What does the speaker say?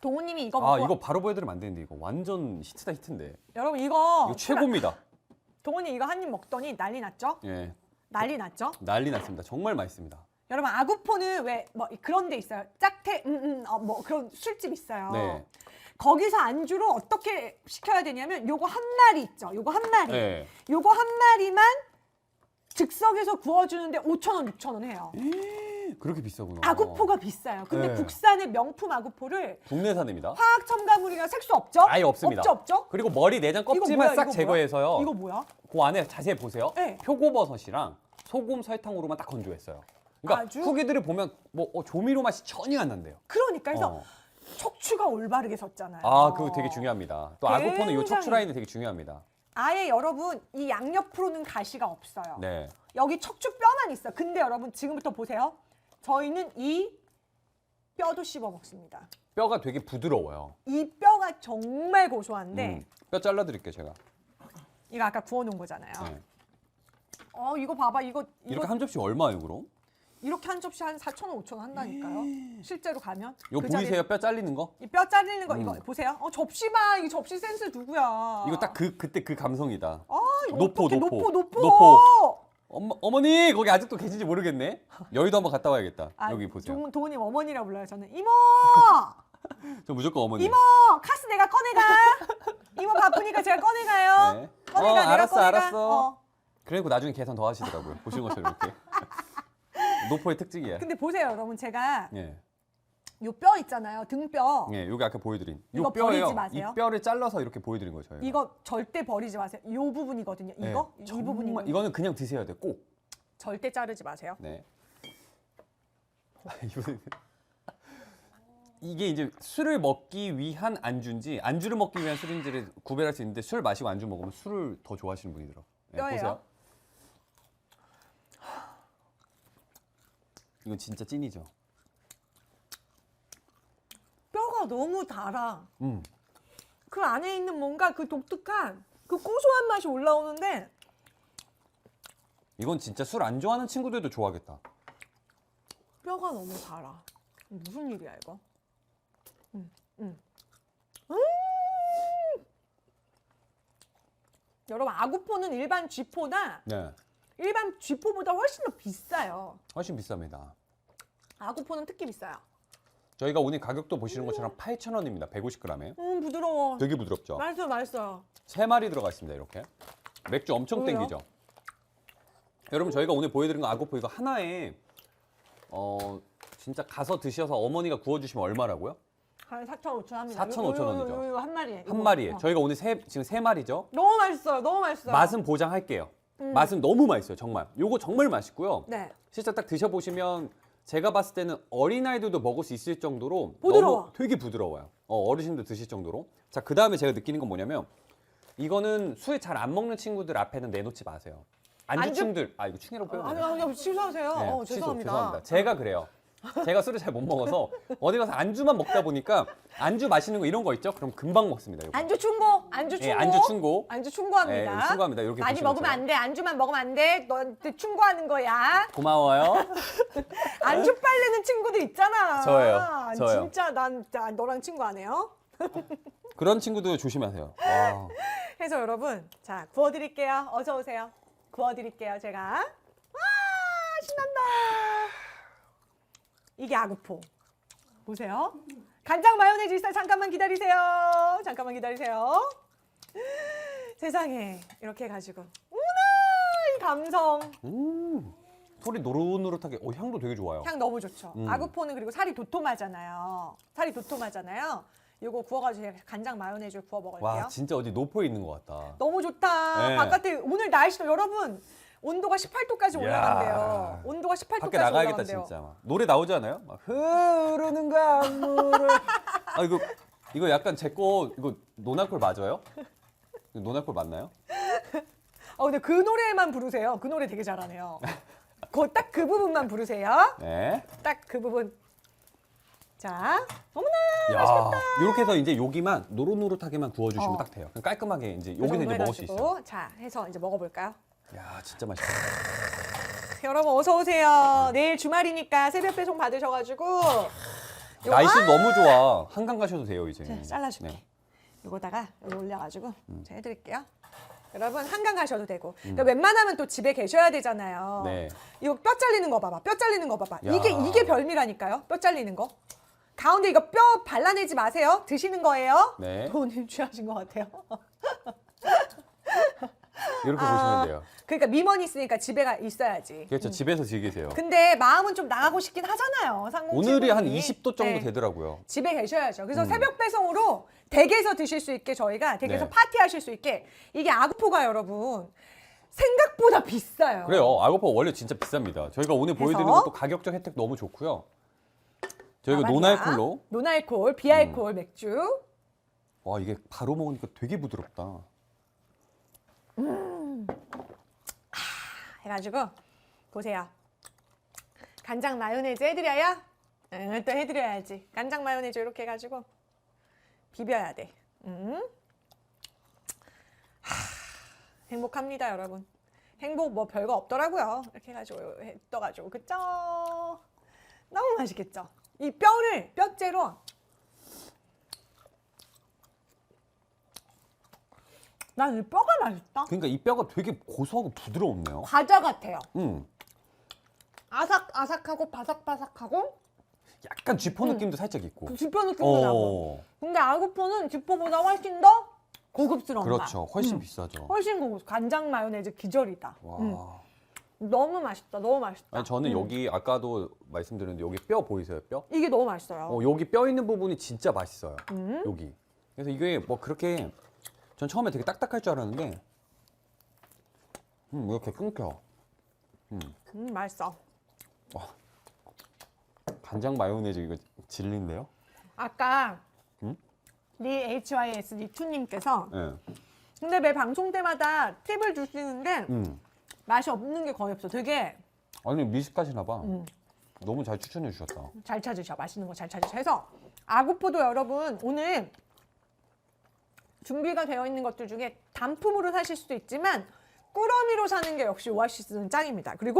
동우님이 이거 먹고 아 이거 바로 보여드리면 안 되는데 이거 완전 히트다 히트인데. 여러분 이거 이거 최고입니다. 동훈이 이거 한 입 먹더니 난리 났죠? 예, 난리 났죠? 난리 났습니다. 정말 맛있습니다. 여러분 아구포는 왜 뭐 그런 데 있어요. 짝태 음음 어, 뭐 그런 술집 있어요. 네. 거기서 안주로 어떻게 시켜야 되냐면 요거 한 마리 있죠. 요거 한 마리. 예. 요거 한 마리만 즉석에서 구워주는데 5천 원, 6천 원 해요. 그렇게 비싸구나. 아구포가 비싸요. 근데 네. 국산의 명품 아구포를 국내산입니다. 화학 첨가물이나 색소 없죠? 아예 없습니다. 없죠, 없죠? 그리고 머리 내장 이거 껍질만 뭐야, 싹 이거 제거해서요. 이거 뭐야? 그 안에 자세히 보세요. 네. 표고버섯이랑 소금 설탕으로만 딱 건조했어요. 그러니까 아주- 후기들을 보면 뭐 어, 조미료 맛이 전혀 안 난대요. 그러니까 그래서 어. 척추가 올바르게 섰잖아요. 아, 그거 되게 중요합니다. 또 아구포는 이 굉장히- 척추 라인이 되게 중요합니다. 아예 여러분 이 양옆으로는 가시가 없어요. 네. 여기 척추 뼈만 있어. 근데 여러분 지금부터 보세요. 저희는 이 뼈도 씹어 먹습니다. 뼈가 되게 부드러워요. 이 뼈가 정말 고소한데 음, 뼈 잘라드릴게요, 제가. 이거 아까 구워놓은 거잖아요. 네. 어 이거 봐봐 이거 이거 이렇게 한 접시 얼마예요, 그럼? 이렇게 한 접시 한 4천 원, 5천 원 한다니까요. 실제로 가면 이거 그 보이세요? 뼈 잘리는 거? 이 뼈 잘리는 거 이거 음. 보세요. 어 접시 봐. 이 접시 센스 누구야? 이거 딱 그 그때 그 감성이다. 아 이거 노포, 어떡해, 노포. 노포 노포 어머, 어머니 거기 아직도 계신지 모르겠네. 여의도 한번 갔다 와야겠다. 아, 여기 보세요. 동, 동훈님 어머니라 불러요. 저는 이모 저 무조건 어머니. 이모 카스 내가 꺼내가. 이모 바쁘니까 제가 꺼내가요. 네. 꺼내가 어, 내가 알았어, 꺼내가. 알았어. 어. 그리고 나중에 계산 더 하시더라고요. 보시는 것처럼 이렇게. 노포의 특징이에요. 근데 보세요, 여러분 제가 예. 요 뼈 있잖아요, 등뼈. 예, 여기 아까 보여드린 요 이거 뼈예요. 버리지 마세요. 이 뼈를 잘라서 이렇게 보여드린 거예요. 저희가. 이거 절대 버리지 마세요. 요 부분이거든요. 네. 이거 이 정말 부분이거 이거는 그냥 드셔야 돼. 꼭. 절대 자르지 마세요. 네. 이거는- 이게 이제 술을 먹기 위한 안주인지 안주를 먹기 위한 술인지를 구별할 수 있는데 술 마시고 안주 먹으면 술을 더 좋아하시는 분이더라고요. 네, 뼈예요? 보세요. 이건 진짜 찐이죠. 뼈가 너무 달아. 음. 그 안에 있는 뭔가 그 독특한 그 고소한 맛이 올라오는데 이건 진짜 술 안 좋아하는 친구들도 좋아하겠다. 뼈가 너무 달아. 무슨 일이야 이거? 음, 음. 음! 여러분 아구포는 일반 쥐포나 네. 일반 쥐포보다 훨씬 더 비싸요. 훨씬 비쌉니다. 아구포는 특히 비싸요. 저희가 오늘 가격도 보시는 것처럼 8,000원입니다. 150g에. 음 부드러워. 되게 부드럽죠. 맛있어요, 맛있어요. 세 마리 들어가 있습니다. 이렇게 맥주 엄청 뭐예요? 땡기죠. 여러분 저희가 오늘 보여드린 거 아고포 이거 하나에 어 진짜 가서 드셔서 어머니가 구워주시면 얼마라고요? 한 4천 5천 합니다. 4천, 이거, 5천 이거, 원이죠. 이거, 이거 한 마리에. 한 이거. 마리에 어. 저희가 오늘 세, 지금 세 마리죠. 너무 맛있어요, 너무 맛있어요. 맛은 보장할게요. 음. 맛은 너무 맛있어요. 정말. 요거 정말 맛있고요. 네. 실제 딱 드셔보시면 제가 봤을 때는 어린아이들도 먹을 수 있을 정도로 부드러워. 너무 되게 부드러워요. 어, 어르신도 드실 정도로. 자, 그 다음에 제가 느끼는 건 뭐냐면 이거는 술 잘 안 먹는 친구들 앞에는 내놓지 마세요. 안주- 안주충들, 아 이거 충이라고 아니, 표현해요. 아니, 취소하세요. 네, 어, 취소. 죄송합니다. 제가 그래요. 제가 술을 잘 못 먹어서 어디 가서 안주만 먹다 보니까 안주 마시는 거 이런 거 있죠? 그럼 금방 먹습니다. 이거. 안주 충고, 안주 충고. 예, 안주 충고. 안주 충고합니다. 네, 충고합니다. 이렇게 많이 보시면 먹으면 돼요. 안 돼. 안주만 먹으면 안 돼. 너한테 충고하는 거야. 고마워요. 안주 빨래는 친구도 있잖아. 저예요. 저예요. 진짜 난 나- 너랑 친구 안 해요. 그런 친구들 조심하세요. 와. 해서 여러분, 자 구워드릴게요. 어서 오세요. 구워드릴게요, 제가. 와 신난다. 이게 아구포. 보세요. 간장 마요네즈 있어요. 잠깐만 기다리세요. 잠깐만 기다리세요. 세상에 이렇게 해가지고 우나 이 감성 음. 소리 노릇노릇하게, 어, 향도 되게 좋아요. 향 너무 좋죠. 음. 아구포는 그리고 살이 도톰하잖아요. 살이 도톰하잖아요. 이거 구워가지고 제가 간장 마요네즈 구워 먹을게요. 와, 진짜 어디 노포에 있는 것 같다. 너무 좋다. 네. 바깥에 오늘 날씨도 여러분 온도가 18도까지 이야. 올라간대요. 온도가 18도까지 밖에 나가야겠다 올라간대요. 진짜. 막. 노래 나오지 않아요? 막 흐르는 강물을. 아 이거 이거 약간 제 거 이거 노나콜 맞아요? 이거 노나콜 맞나요? 어 근데 그 노래만 부르세요. 그 노래 되게 잘하네요. 그딱그 부분만 부르세요. 네. 딱 그 부분. 자, 어머나. 야, 이렇게 해서 이제 여기만 노릇노릇하게만 구워주시면 어. 딱 돼요. 그럼 깔끔하게 이제 그 여기서 정도 이제 먹을 수 해가지고. 있어요. 자, 해서 이제 먹어볼까요? 야, 진짜 맛있다. 여러분 어서 오세요. 내일 주말이니까 새벽 배송 받으셔가지고 날씨 너무 좋아. 한강 가셔도 돼요 이제. 자, 잘라줄게. 네. 요거다가 여기 올려가지고 음. 제가 해드릴게요. 여러분 한강 가셔도 되고 그러니까 웬만하면 또 집에 계셔야 되잖아요. 네. 이거 뼈 잘리는 거 봐봐. 뼈 잘리는 거 봐봐. 야. 이게 이게 별미라니까요. 뼈 잘리는 거. 가운데 이거 뼈 발라내지 마세요. 드시는 거예요. 네. 돈을 취하신 것 같아요. 이렇게 아, 보시면 돼요. 그러니까 미먼 있으니까 집에가 있어야지. 그렇죠. 집에서 즐기세요. 근데 마음은 좀 나가고 싶긴 하잖아요. 상공 오늘이 한 친구들이. 20도 정도 네. 되더라고요. 집에 계셔야죠. 그래서 음. 새벽 배송으로 댁에서 드실 수 있게 저희가 댁에서 네. 파티하실 수 있게 이게 아구포가 여러분 생각보다 비싸요. 그래요. 아고파 원래 진짜 비쌉니다. 저희가 오늘? 보여드리는 것도 가격적 혜택 너무 좋고요. 저희가 아마니아, 노날콜로 노날콜, 비알콜 맥주. 와 이게 바로 먹으니까 되게 부드럽다. 해가지고 보세요. 간장 마요네즈 해드려요? 응, 또 해드려야지. 간장 마요네즈 이렇게 해가지고 비벼야 돼. 음. 하, 행복합니다, 여러분. 행복 뭐 별거 없더라고요. 이렇게 해가지고 해- 떠가지고 그쵸? 너무 맛있겠죠? 이 뼈를 뼈째로 난 이 뼈가 맛있다. 그러니까 이 뼈가 되게 고소하고 부드럽네요. 과자 같아요. 음, 아삭 아삭하고 바삭바삭하고 약간 쥐포 느낌도 살짝 있고. 그 지퍼 느낌도 나고. 어, 근데 아구포는 지퍼보다 훨씬 더 고급스러운 그렇죠. 맛. 훨씬 음, 비싸죠. 훨씬 고급. 간장 마요네즈 기절이다. 와. 음, 너무 맛있다. 너무 맛있다. 아니 저는 음. 여기 아까도 말씀드렸는데 여기 뼈 보이세요? 뼈? 이게 너무 맛있어요. 어, 여기 뼈 있는 부분이 진짜 맛있어요. 음. 여기. 그래서 이게 뭐 그렇게 전 처음에 되게 딱딱할 줄 알았는데 음, 이렇게 끊겨. 음, 맛있어. 간장 마요네즈 이거 진리인데요? 아까 음? 리 HYS 리투님께서 예. 근데 매 방송 때마다 팁을 주시는데 음. 맛이 없는 게 거의 없어. 되게 아니 미식가시나 봐. 음. 너무 잘 추천해 주셨다. 잘 찾으셔. 맛있는 거 잘 찾으셔. 해서 아구포도 여러분 오늘 준비가 되어 있는 것들 중에 단품으로 사실 수도 있지만 꾸러미로 사는 게 역시 오아시스는 짱입니다. 그리고